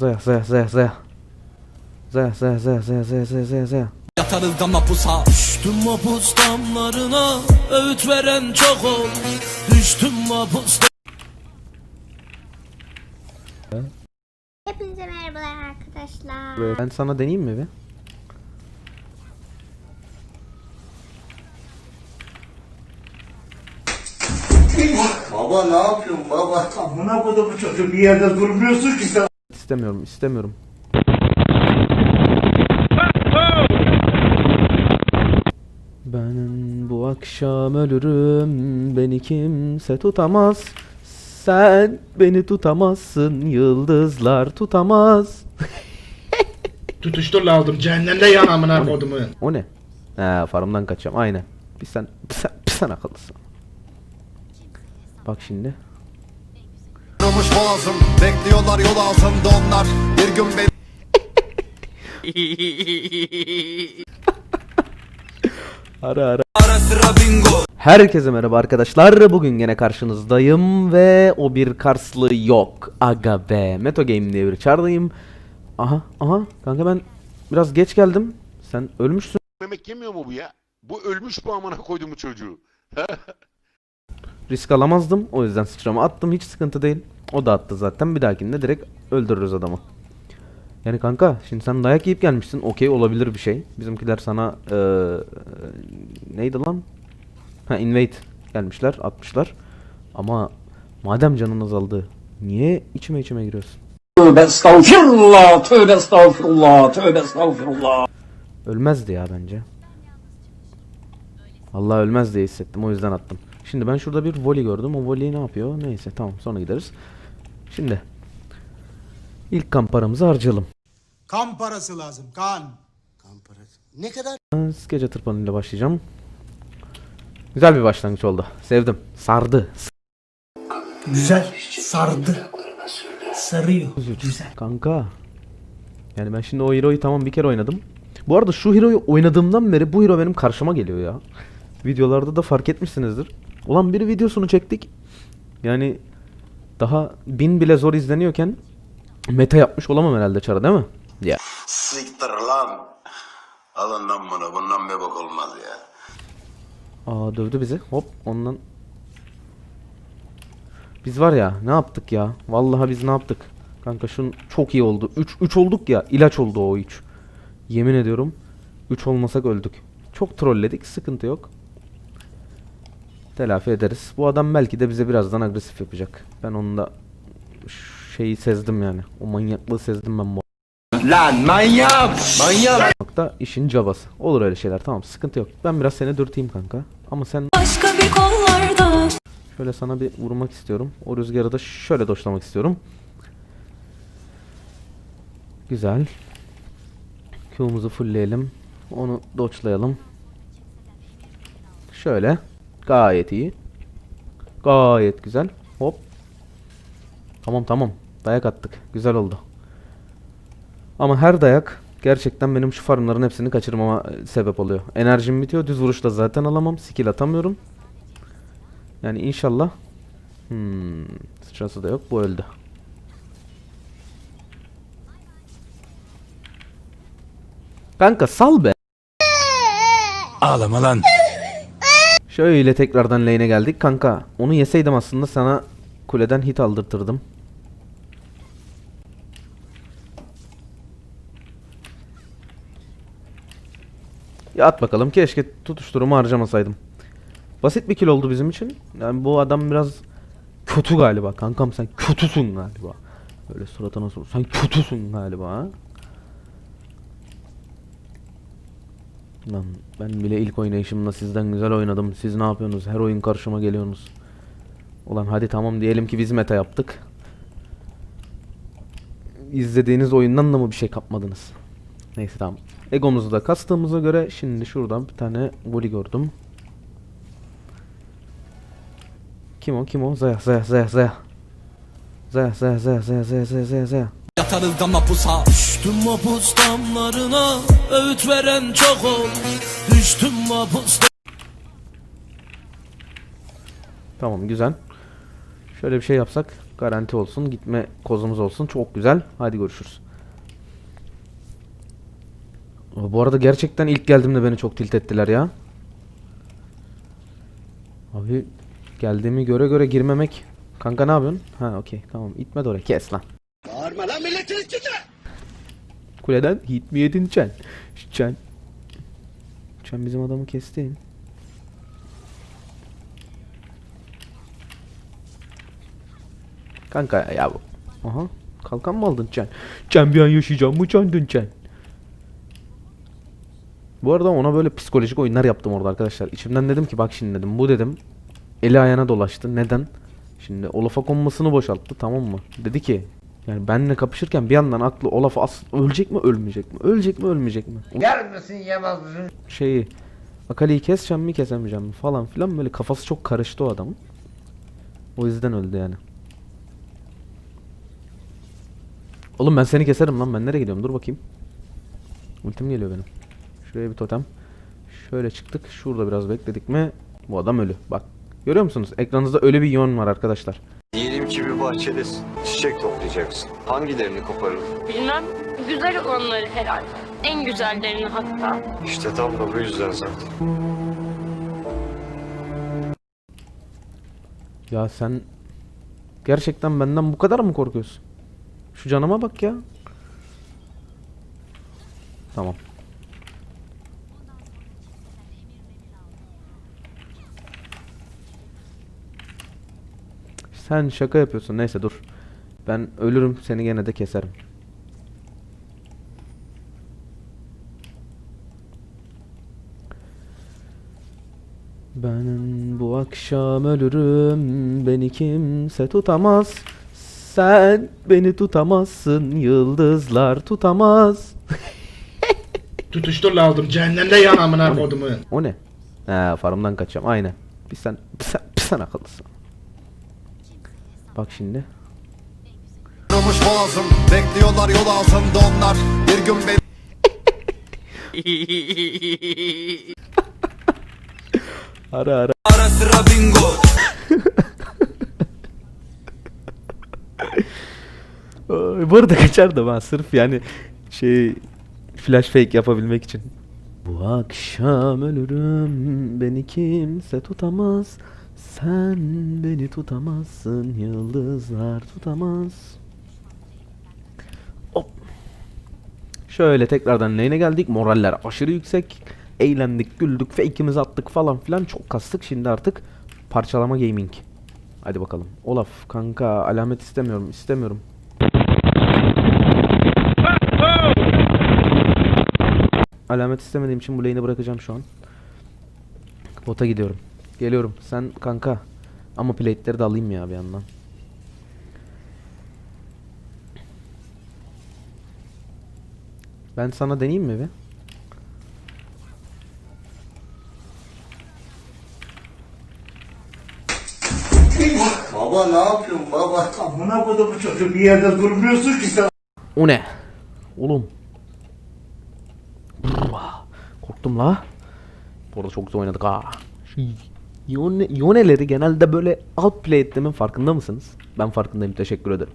Zaya zaya zaya zaya. Zaya zaya zaya zaya zaya zaya zaya zaya. Yatarız da mapusa Düştüm mapus damlarına Öğüt veren çok ol Düştüm mapus Hepinize merhabalar arkadaşlar. Ben sana deneyeyim mi bir? Baba ne yapıyorsun baba? Amına kodumu çocuğu bir yerde durmuyorsun ki sen. İstemiyorum istemiyorum. Ben bu akşam ölürüm beni kimse tutamaz Sen beni tutamazsın yıldızlar tutamaz Tutuşturla aldım cehennemde yan amına kodumu. O ne? He farmdan kaçacağım aynen Bir sen, bir sen, bir sen akıllısın Bak şimdi Kırılmış boğazım bekliyorlar yol altında onlar Bir gün beni Ara ara Ara sıra bingo Herkese merhaba arkadaşlar. Bugün gene karşınızdayım ve o bir Karslı yok. Aga be. Meto Game diye bir çağrıdayım. Aha aha kanka ben biraz geç geldim. Sen ölmüşsün. Yemek yemiyor mu bu ya? Bu ölmüş bu amına koydum bu çocuğu. Risk alamazdım. O yüzden sıçrama attım. Hiç sıkıntı değil. O da attı zaten. Bir dahakinde direkt öldürürüz adamı. Yani kanka şimdi sen dayak yiyip gelmişsin. Okey olabilir bir şey. Bizimkiler sana eee neydi lan? Ha invade gelmişler. Atmışlar. Ama madem canın azaldı. Niye içime içime giriyorsun? Tövbe estağfirullah, tövbe estağfirullah, tövbe estağfirullah. Ölmezdi ya bence. Allah ölmez diye hissettim o yüzden attım. Şimdi ben şurada bir volley gördüm. O volley ne yapıyor? Neyse tamam sonra gideriz. Şimdi ilk kan paramızı harcayalım. Kan parası lazım kan. Kan parası. Ne kadar? Ben Gece tırpanıyla başlayacağım. Güzel bir başlangıç oldu. Sevdim. Sardı. Güzel sardı. Sarıyor. Güzel. Kanka. Yani ben şimdi o hero'yu tamam bir kere oynadım. Bu arada şu hero'yu oynadığımdan beri bu hero benim karşıma geliyor ya. Videolarda da fark etmişsinizdir. Ulan bir videosunu çektik. Yani daha bin bile zor izleniyorken meta yapmış olamam herhalde çara değil mi? Ya. Siktir lan. Alın lan bunu bundan bir bok olmaz ya. Aa dövdü bizi. Hop ondan. Biz var ya ne yaptık ya? Vallahi biz ne yaptık? Kanka şun çok iyi oldu. 3 3 olduk ya. ilaç oldu o 3. Yemin ediyorum 3 olmasak öldük. Çok trolledik. Sıkıntı yok. Telafi ederiz. Bu adam belki de bize birazdan agresif yapacak. Ben onu da şeyi sezdim yani. O manyaklığı sezdim ben bu. Lan manyak, manyak. da işin cabası. Olur öyle şeyler tamam sıkıntı yok. Ben biraz seni dürteyim kanka. Ama sen Başka bir kollarda Şöyle sana bir vurmak istiyorum. O rüzgarı da şöyle doşlamak istiyorum. Güzel. Q'muzu fullleyelim. Onu doçlayalım. Şöyle. Gayet iyi. Gayet güzel. Hop. Tamam tamam. Dayak attık. Güzel oldu. Ama her dayak gerçekten benim şu farmların hepsini kaçırmama e, sebep oluyor. Enerjim bitiyor. Düz vuruşla zaten alamam. Skill atamıyorum. Yani inşallah. Hmm, sıçrası da yok. Bu öldü. Kanka sal be. Ağlama lan Şöyle tekrardan lane'e geldik. Kanka onu yeseydim aslında sana kuleden hit aldırtırdım. Ya at bakalım. Keşke tutuşturumu harcamasaydım. Basit bir kill oldu bizim için. Yani bu adam biraz kötü galiba. Kankam sen kötüsün galiba. Böyle suratına sor. Sen kötüsün galiba ha. Lan ben bile ilk oynayışımda sizden güzel oynadım. Siz ne yapıyorsunuz? Her oyun karşıma geliyorsunuz. Ulan hadi tamam diyelim ki biz meta yaptık. İzlediğiniz oyundan da mı bir şey kapmadınız? Neyse tamam. Egomuzu da kastığımıza göre şimdi şuradan bir tane voli gördüm. Kim o? Kim o? Zaya, Zaya, Zaya, Zaya. Zaya, Zaya, Zaya, Zaya, Zaya, Zaya, Zaya. Yatarız da mapusa Düştüm mapus damlarına Öğüt veren çok ol Düştüm mapus Tamam güzel. Şöyle bir şey yapsak. Garanti olsun. Gitme kozumuz olsun. Çok güzel. Hadi görüşürüz. Bu arada gerçekten ilk geldiğimde beni çok tilt ettiler ya. Abi geldiğimi göre göre girmemek. Kanka ne yapıyorsun? Ha okey tamam. İtme de oraya. Kes lan. Bağırma lan milletin içinde. Kuleden hit mi yedin Çen? Çen. Çen bizim adamı kestin. Kanka ya bu. Aha. Kalkan mı aldın Çen? Çen bir an yaşayacağım mı çandın Çen? Bu arada ona böyle psikolojik oyunlar yaptım orada arkadaşlar. İçimden dedim ki bak şimdi dedim bu dedim. Eli ayağına dolaştı. Neden? Şimdi Olaf'a konmasını boşalttı tamam mı? Dedi ki yani benle kapışırken bir yandan aklı Olaf as ölecek mi ölmeyecek mi? Ölecek mi ölmeyecek mi? Yer misin yemez misin? Şeyi Akali'yi keseceğim mi kesemeyeceğim mi falan filan böyle kafası çok karıştı o adamın. O yüzden öldü yani. Oğlum ben seni keserim lan ben nereye gidiyorum dur bakayım. Ultim geliyor benim. Şuraya bir totem. Şöyle çıktık. Şurada biraz bekledik mi bu adam ölü. Bak görüyor musunuz? Ekranınızda ölü bir yön var arkadaşlar. Bir bahçedesin. Çiçek toplayacaksın. Hangilerini koparır? Bilmem. Güzel olanları herhalde. En güzellerini hatta. İşte tam da bu yüzden zaten. Ya sen gerçekten benden bu kadar mı korkuyorsun? Şu canıma bak ya. Tamam. Sen şaka yapıyorsun. Neyse dur. Ben ölürüm seni gene de keserim. Ben bu akşam ölürüm beni kimse tutamaz Sen beni tutamazsın yıldızlar tutamaz Tutuşturla aldım. Cehennemde yan amına kodumu. O ne? He farmdan kaçacağım aynen Bir sen, bir sen, bir sen akıllısın Bak şimdi Kırılmış boğazım Bekliyorlar yol ağzında onlar Bir gün beni Ara ara Ara sıra bingo Bu arada kaçardım ha sırf yani şey flash fake yapabilmek için. Bu akşam ölürüm beni kimse tutamaz. Sen beni tutamazsın yıldızlar tutamaz. Hop. Şöyle tekrardan neyine geldik? Moraller aşırı yüksek. Eğlendik, güldük, fake'imizi attık falan filan çok kastık. Şimdi artık parçalama gaming. Hadi bakalım. Olaf kanka alamet istemiyorum, istemiyorum. Alamet istemediğim için bu lane'i bırakacağım şu an. Bota gidiyorum. Geliyorum. Sen kanka. Ama plate'leri de alayım ya bir yandan. Ben sana deneyeyim mi bir? Baba ne yapıyorsun baba? Amına kodumu çocuğum bir yerde durmuyorsun ki sen. O ne? Oğlum. Korktum la. Bu arada çok güzel oynadık ha. Şu Yone, yoneleri genelde böyle outplay ettiğimin farkında mısınız? Ben farkındayım teşekkür ederim.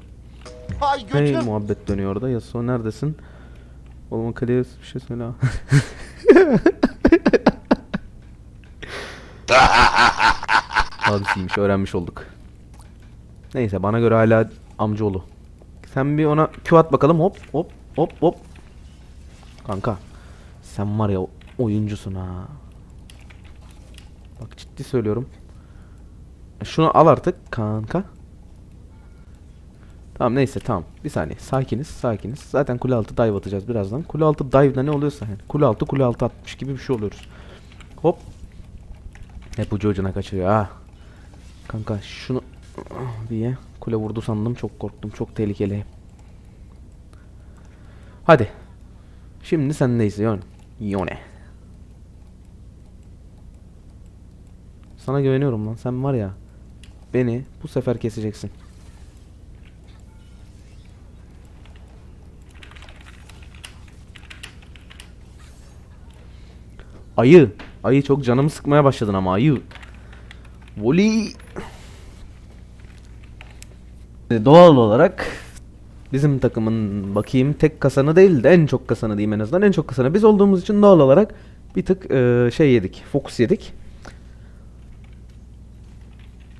Ay Hey muhabbet dönüyor orada. Yasuo neredesin? Oğlum kaleye bir şey söyle. ha. Abisiymiş öğrenmiş olduk. Neyse bana göre hala amcaoğlu. Sen bir ona Q at bakalım hop hop hop hop. Kanka sen var ya oyuncusun ha. Bak ciddi söylüyorum. Şunu al artık kanka. Tamam neyse tamam. Bir saniye. Sakiniz sakiniz. Zaten kule altı dive atacağız birazdan. Kule altı dive'da ne oluyorsa yani. Kule altı kule altı atmış gibi bir şey oluyoruz. Hop. Hep ucu ucuna kaçıyor ha. Kanka şunu diye kule vurdu sandım çok korktum çok tehlikeli. Hadi. Şimdi sendeyiz Yon. Yone. Sana güveniyorum lan sen var ya. Beni bu sefer keseceksin. Ayı. Ayı çok canımı sıkmaya başladın ama ayı. Voli. Doğal olarak bizim takımın bakayım tek kasanı değil de en çok kasanı diyeyim en azından. En çok kasanı biz olduğumuz için doğal olarak bir tık e, şey yedik. Fokus yedik.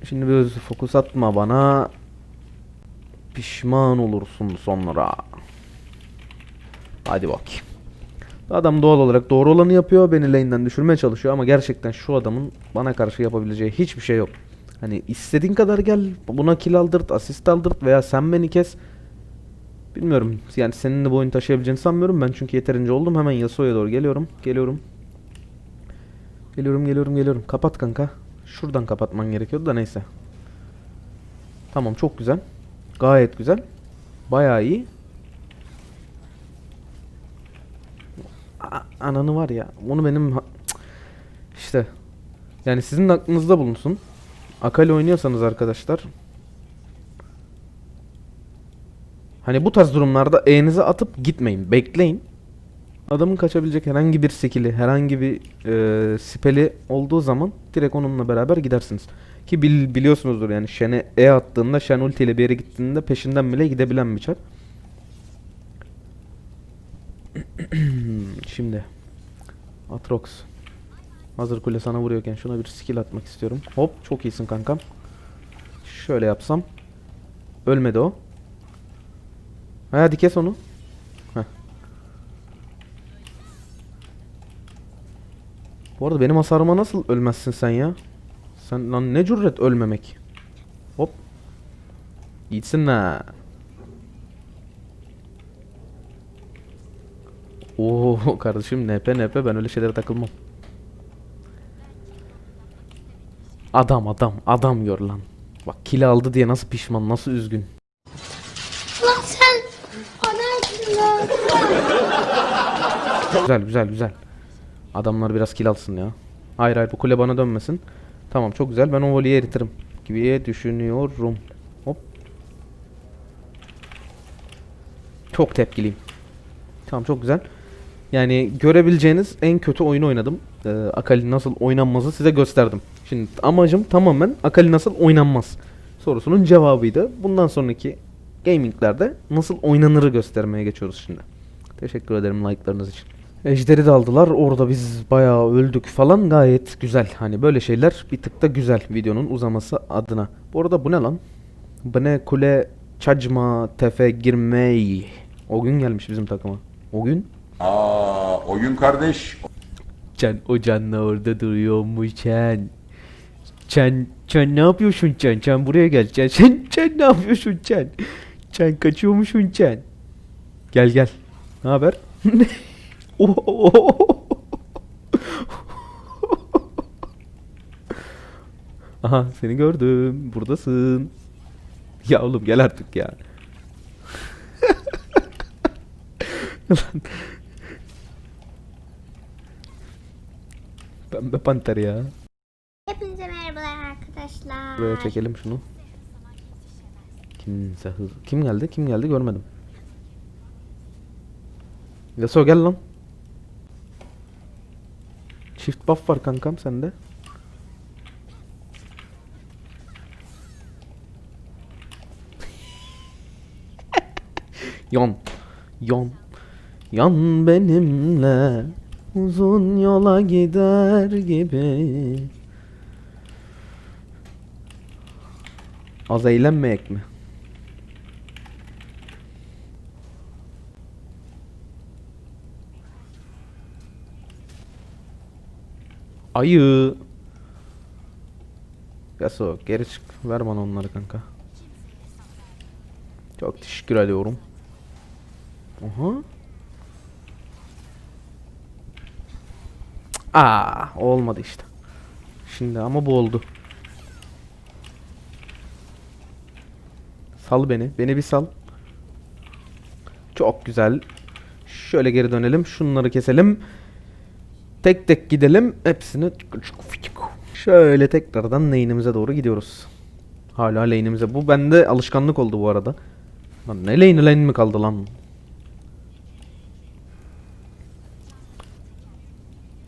Şimdi bir fokus atma bana. Pişman olursun sonra. Hadi bak. Adam doğal olarak doğru olanı yapıyor. Beni lane'den düşürmeye çalışıyor ama gerçekten şu adamın bana karşı yapabileceği hiçbir şey yok. Hani istediğin kadar gel buna kill aldırt, asist aldırt veya sen beni kes. Bilmiyorum. Yani senin de bu oyunu taşıyabileceğini sanmıyorum. Ben çünkü yeterince oldum. Hemen Yasuo'ya doğru geliyorum. Geliyorum. Geliyorum, geliyorum, geliyorum. Kapat kanka. Şuradan kapatman gerekiyordu da neyse. Tamam, çok güzel. Gayet güzel. Bayağı iyi. A- ananı var ya. Onu benim işte yani sizin de aklınızda bulunsun. Akali oynuyorsanız arkadaşlar Hani bu tarz durumlarda E'nizi atıp gitmeyin. Bekleyin. Adamın kaçabilecek herhangi bir skill'i, herhangi bir e, spell'i olduğu zaman direkt onunla beraber gidersiniz. Ki bil, biliyorsunuzdur yani Shen'e E attığında, Shen ultiyle bir yere gittiğinde peşinden bile gidebilen bir çar. Şimdi Atrox Hazır kule sana vuruyorken şuna bir skill atmak istiyorum. Hop çok iyisin kankam. Şöyle yapsam. Ölmedi o. Hadi kes onu. Bu arada benim hasarıma nasıl ölmezsin sen ya? Sen lan ne cüret ölmemek. Hop. Gitsin la. Oo kardeşim NP NP ben öyle şeylere takılmam. Adam adam adam gör lan. Bak kill aldı diye nasıl pişman nasıl üzgün. Lan sen lan. Güzel güzel güzel. Adamlar biraz kill alsın ya. Hayır hayır bu kule bana dönmesin. Tamam çok güzel ben o voleyi eritirim. Gibi düşünüyorum. Hop. Çok tepkiliyim. Tamam çok güzel. Yani görebileceğiniz en kötü oyunu oynadım. Ee, Akali nasıl oynanmazı size gösterdim. Şimdi amacım tamamen Akali nasıl oynanmaz sorusunun cevabıydı. Bundan sonraki gaminglerde nasıl oynanırı göstermeye geçiyoruz şimdi. Teşekkür ederim like'larınız için. Ejderi de aldılar. Orada biz bayağı öldük falan. Gayet güzel. Hani böyle şeyler bir tık da güzel videonun uzaması adına. Bu arada bu ne lan? Bu ne kule çacma tefe girmey. O gün gelmiş bizim takıma. O gün? Aa, oyun kardeş. Can o canla orada duruyormuş Can. Can, Can ne yapıyorsun Can? Can buraya gel. Can, sen, Can ne yapıyorsun Can? Can kaçıyormuşsun Can. Gel gel. Ne haber? Aha seni gördüm. Buradasın. Ya oğlum gel artık ya. Pembe panter ya. Hepinize merhabalar arkadaşlar. Buraya çekelim şunu. Kimse hız... Kim geldi? Kim geldi? Görmedim. Yasuo gel lan. Shift buff var kankam sende. Yon. Yon. Yan benimle uzun yola gider gibi. Az eğlenmeyek mi? Ayı. Yasuo geri çık. Ver bana onları kanka. Çok teşekkür ediyorum. Aha. Aa, olmadı işte. Şimdi ama bu oldu. Sal beni. Beni bir sal. Çok güzel. Şöyle geri dönelim. Şunları keselim. Tek tek gidelim. Hepsini şöyle tekrardan lane'imize doğru gidiyoruz. Hala lane'imize. Bu bende alışkanlık oldu bu arada. Lan ne lane lane mi kaldı lan?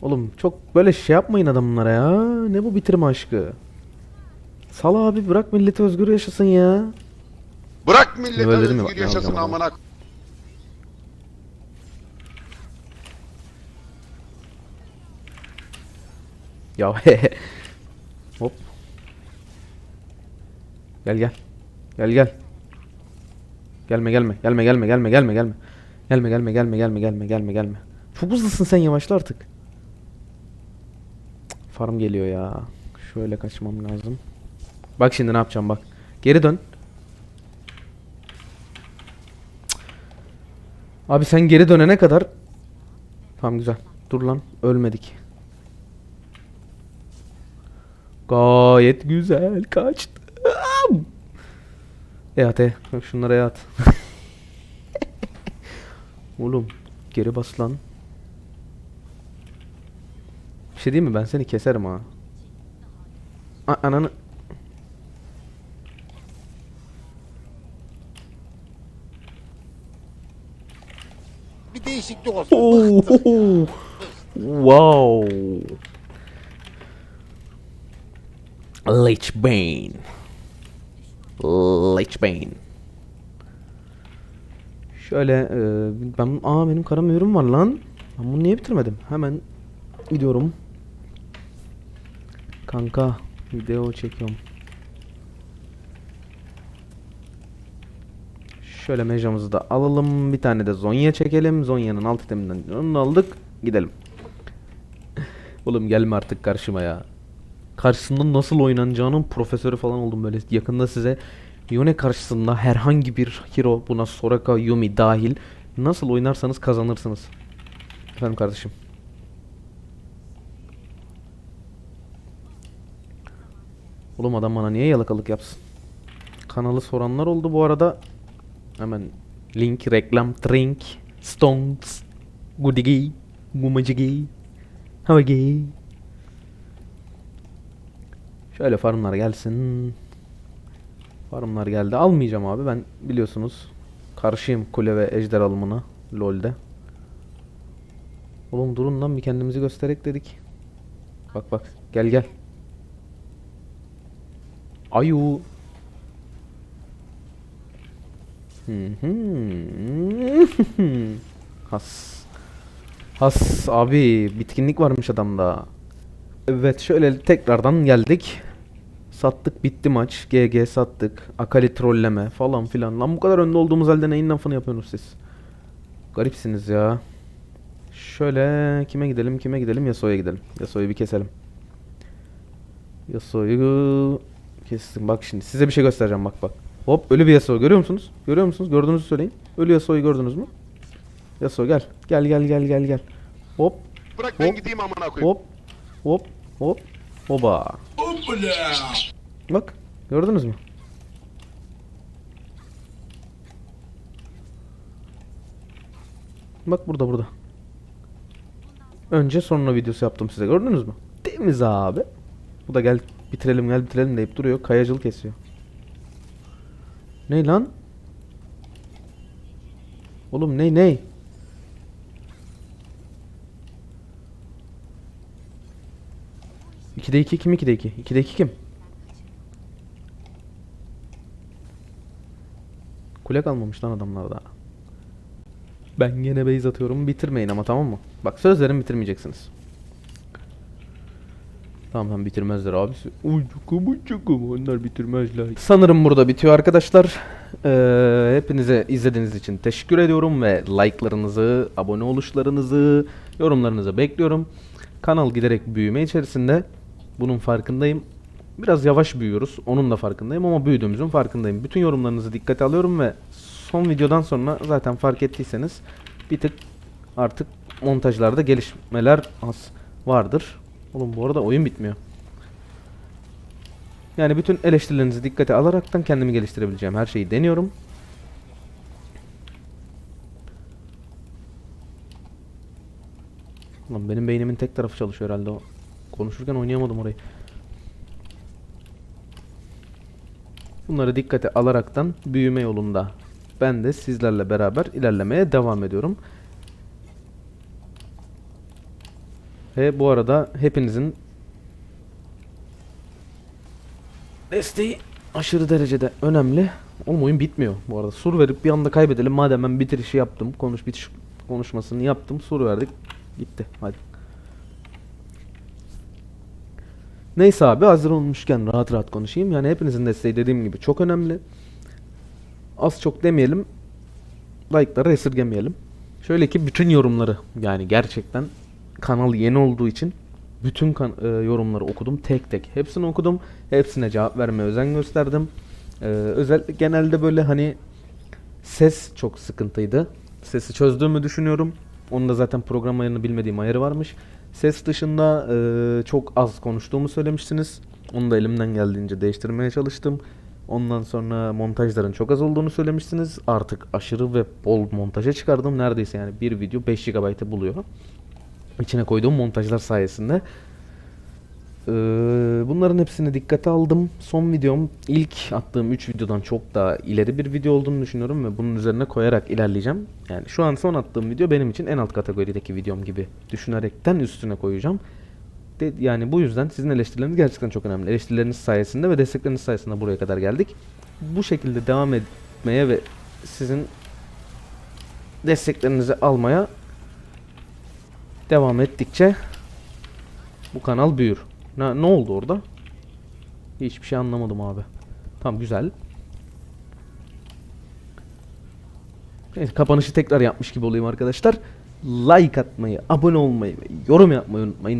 Oğlum çok böyle şey yapmayın adamlara ya. Ne bu bitirme aşkı? Sal abi bırak milleti özgür yaşasın ya. Bırak ya, özgür yaşasın amına. Ya. Hop. Gel gel. Gel gel. Gelme gelme. Gelme gelme gelme gelme gelme. Gelme gelme gelme gelme gelme gelme gelme. Çok hızlısın sen yavaşla artık. Cık, Farm geliyor ya. Şöyle kaçmam lazım. Bak şimdi ne yapacağım bak. Geri dön. Abi sen geri dönene kadar Tamam güzel. Dur lan. Ölmedik. Gayet güzel kaçtı. E at e. Bak Şunlara e at. Oğlum geri bas lan. Bir şey diyeyim mi? Ben seni keserim ha. A ananı. Bir değişiklik olsun. Oh, wow. Lich Bane. Lich Bane. Şöyle e, ben aa benim kara mühürüm var lan. Ben bunu niye bitirmedim? Hemen gidiyorum. Kanka video çekiyorum. Şöyle mecamızı da alalım. Bir tane de Zonya çekelim. Zonya'nın alt iteminden onu aldık. Gidelim. Oğlum gelme artık karşıma ya. Karşısında nasıl oynanacağının profesörü falan oldum böyle. Yakında size Yone karşısında herhangi bir hero buna Soraka, Yumi dahil nasıl oynarsanız kazanırsınız. Efendim kardeşim. Oğlum adam bana niye yalakalık yapsın? Kanalı soranlar oldu bu arada. Hemen link, reklam, drink, stonks, goodigi, gumacigi, havagi. Şöyle farmlar gelsin. Farmlar geldi. Almayacağım abi. Ben biliyorsunuz karşıyım kule ve ejder alımına LoL'de. Oğlum durun lan bir kendimizi gösterek dedik. Bak bak. Gel gel. Ayu. Has. Has abi bitkinlik varmış adamda. Evet şöyle tekrardan geldik. Sattık bitti maç. GG sattık. Akali trolleme falan filan. Lan bu kadar önde olduğumuz halde neyin lafını yapıyorsunuz siz? Garipsiniz ya. Şöyle kime gidelim kime gidelim Yasuo'ya gidelim. Yasuo'yu bir keselim. Yasuo'yu kestim. Bak şimdi size bir şey göstereceğim bak bak. Hop ölü bir Yasuo görüyor musunuz? Görüyor musunuz? Gördüğünüzü söyleyin. Ölü Yasuo'yu gördünüz mü? Yasuo gel. Gel gel gel gel gel. Hop Bırak ben Hop. gideyim amına koyayım. hop hop hop hoba. Bak gördünüz mü? Bak burada burada. Önce sonra videosu yaptım size gördünüz mü? Temiz abi. Bu da gel bitirelim gel bitirelim deyip duruyor. Kayacıl kesiyor. Ne lan? Oğlum ne ne? İkide iki kim ikide iki? İkide iki kim? Kule kalmamış lan adamlarda. Ben gene base atıyorum. Bitirmeyin ama tamam mı? Bak sözlerim bitirmeyeceksiniz. Tamam tamam bitirmezler abisi. Uy çukumu çukumu onlar bitirmezler. Sanırım burada bitiyor arkadaşlar. Ee, hepinize izlediğiniz için teşekkür ediyorum ve like'larınızı, abone oluşlarınızı, yorumlarınızı bekliyorum. Kanal giderek büyüme içerisinde. Bunun farkındayım. Biraz yavaş büyüyoruz. Onun da farkındayım ama büyüdüğümüzün farkındayım. Bütün yorumlarınızı dikkate alıyorum ve son videodan sonra zaten fark ettiyseniz bir tık artık montajlarda gelişmeler az vardır. Oğlum bu arada oyun bitmiyor. Yani bütün eleştirilerinizi dikkate alaraktan kendimi geliştirebileceğim her şeyi deniyorum. Lan benim beynimin tek tarafı çalışıyor herhalde o. Konuşurken oynayamadım orayı. Bunları dikkate alaraktan büyüme yolunda ben de sizlerle beraber ilerlemeye devam ediyorum. Ve bu arada hepinizin desteği aşırı derecede önemli. Oğlum oyun bitmiyor bu arada. Sur verip bir anda kaybedelim. Madem ben bitirişi yaptım. Konuş bitiş konuşmasını yaptım. Sur verdik. Gitti. Hadi. Neyse abi hazır olmuşken rahat rahat konuşayım. Yani hepinizin desteği dediğim gibi çok önemli. Az çok demeyelim. Like'ları esirgemeyelim. Şöyle ki bütün yorumları yani gerçekten kanal yeni olduğu için bütün kan- e, yorumları okudum tek tek. Hepsini okudum. Hepsine cevap vermeye özen gösterdim. Ee, özellikle genelde böyle hani ses çok sıkıntıydı. Sesi çözdüğümü düşünüyorum. Onun da zaten program ayarını bilmediğim ayarı varmış. Ses dışında e, çok az konuştuğumu söylemiştiniz. Onu da elimden geldiğince değiştirmeye çalıştım. Ondan sonra montajların çok az olduğunu söylemiştiniz. Artık aşırı ve bol montaja çıkardım. Neredeyse yani bir video 5 GB'ı buluyor. İçine koyduğum montajlar sayesinde. Ee, bunların hepsini dikkate aldım. Son videom ilk attığım 3 videodan çok daha ileri bir video olduğunu düşünüyorum ve bunun üzerine koyarak ilerleyeceğim. Yani şu an son attığım video benim için en alt kategorideki videom gibi düşünerekten üstüne koyacağım. De, yani bu yüzden sizin eleştirileriniz gerçekten çok önemli. Eleştirileriniz sayesinde ve destekleriniz sayesinde buraya kadar geldik. Bu şekilde devam etmeye ve sizin desteklerinizi almaya devam ettikçe bu kanal büyür. Ne, ne oldu orada? Hiçbir şey anlamadım abi. Tamam güzel. Neyse kapanışı tekrar yapmış gibi olayım arkadaşlar. Like atmayı, abone olmayı ve yorum yapmayı unutmayın.